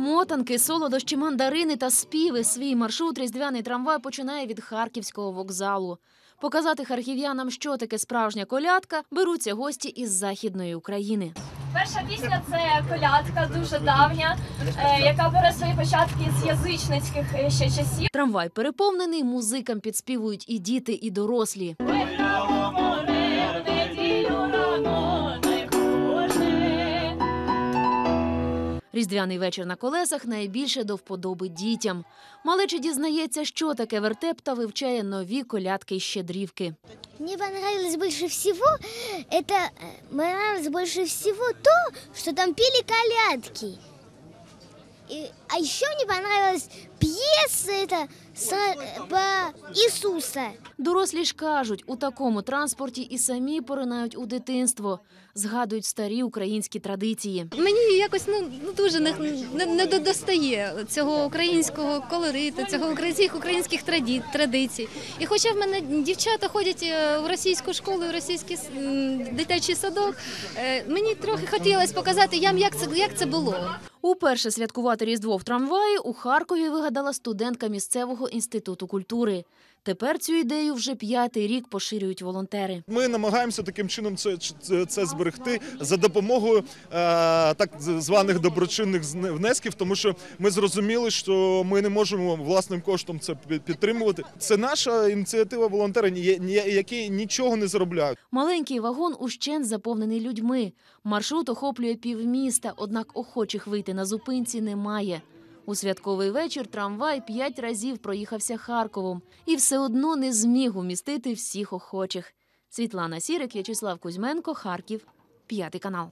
Мотанки, солодощі, мандарини та співи. Свій маршрут різдвяний трамвай починає від харківського вокзалу. Показати харків'янам, що таке справжня колядка, беруться гості із західної України. Перша пісня це колядка, дуже давня, е, яка бере свої початки з язичницьких е, ще часів. Трамвай переповнений, музикам підспівують і діти, і дорослі. Різдвяний вечір на колесах найбільше до вподоби дітям. Малечі дізнається, що таке вертеп та вивчає нові колядки й щедрівки. Мені понравилось більше всього, це э, більше понравилось больше всего то, що там пілі колядки. А а мені мне понравилась пьеса это по Иисуса. Дорослі ж кажуть, у такому транспорті і самі поринають у дитинство, згадують старі українські традиції. Мені якось ну ну, дуже не, не, не достає цього українського колориту, цього укра- цих українських траді, традицій. І хоча в мене дівчата ходять е, в російську школу, в російський дитячий садок, е, мені трохи хотілося показати їм, як це як це було. Уперше святкувати Різдво в трамваї у Харкові вигадала студентка місцевого інституту культури. Тепер цю ідею вже п'ятий рік поширюють волонтери. Ми намагаємося таким чином це, це, зберегти за допомогою е, так званих доброчинних внесків, тому що ми зрозуміли, що ми не можемо власним коштом це підтримувати. Це наша ініціатива волонтерів, які нічого не заробляють. Маленький вагон ущент заповнений людьми. Маршрут охоплює півміста, однак охочих вийти на зупинці немає. У святковий вечір трамвай п'ять разів проїхався Харковом і все одно не зміг умістити всіх охочих. Світлана Сірик, В'ячеслав Кузьменко, Харків, п'ятий канал.